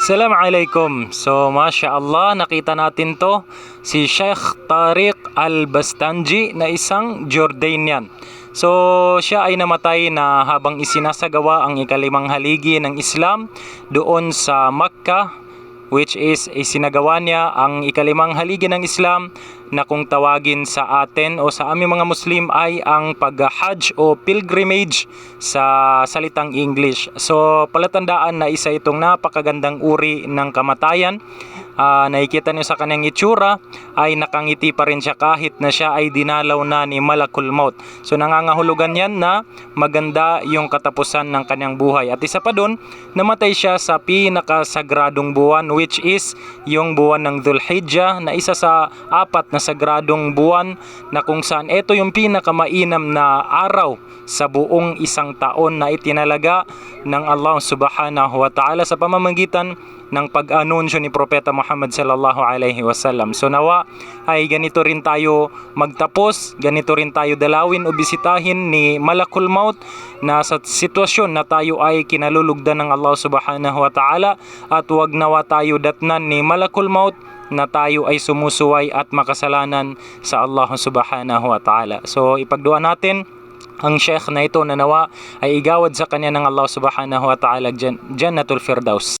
Assalamualaikum. So, Masya Allah, nakita natin to si Sheikh Tariq Al-Bastanji na isang Jordanian. So, siya ay namatay na habang isinasagawa ang ikalimang haligi ng Islam doon sa Makkah which is isinagawa niya ang ikalimang haligi ng Islam na kung tawagin sa atin o sa aming mga Muslim ay ang pag-hajj o pilgrimage sa salitang English. So palatandaan na isa itong napakagandang uri ng kamatayan. Ah, nakikita niyo sa kanyang itsura ay nakangiti pa rin siya kahit na siya ay dinalaw na ni Malakul Maut. So nangangahulugan yan na maganda yung katapusan ng kanyang buhay. At isa pa doon, namatay siya sa pinakasagradong buwan which is yung buwan ng Dhul-Hijjah na isa sa apat na sagradong buwan na kung saan ito yung pinakamainam na araw sa buong isang taon na itinalaga ng Allah subhanahu wa ta'ala sa pamamagitan ng pag-anunsyo ni Propeta Muhammad sallallahu alaihi wasallam. So nawa ay ganito rin tayo magtapos, ganito rin tayo dalawin o bisitahin ni Malakul Maut na sa sitwasyon na tayo ay kinalulugdan ng Allah subhanahu wa ta'ala at wag nawa tayo datnan ni Malakul Maut na tayo ay sumusuway at makasalanan sa Allah subhanahu wa ta'ala. So ipagdua natin ang sheikh na ito na nawa ay igawad sa kanya ng Allah subhanahu wa ta'ala Jan- Jannatul Firdaus.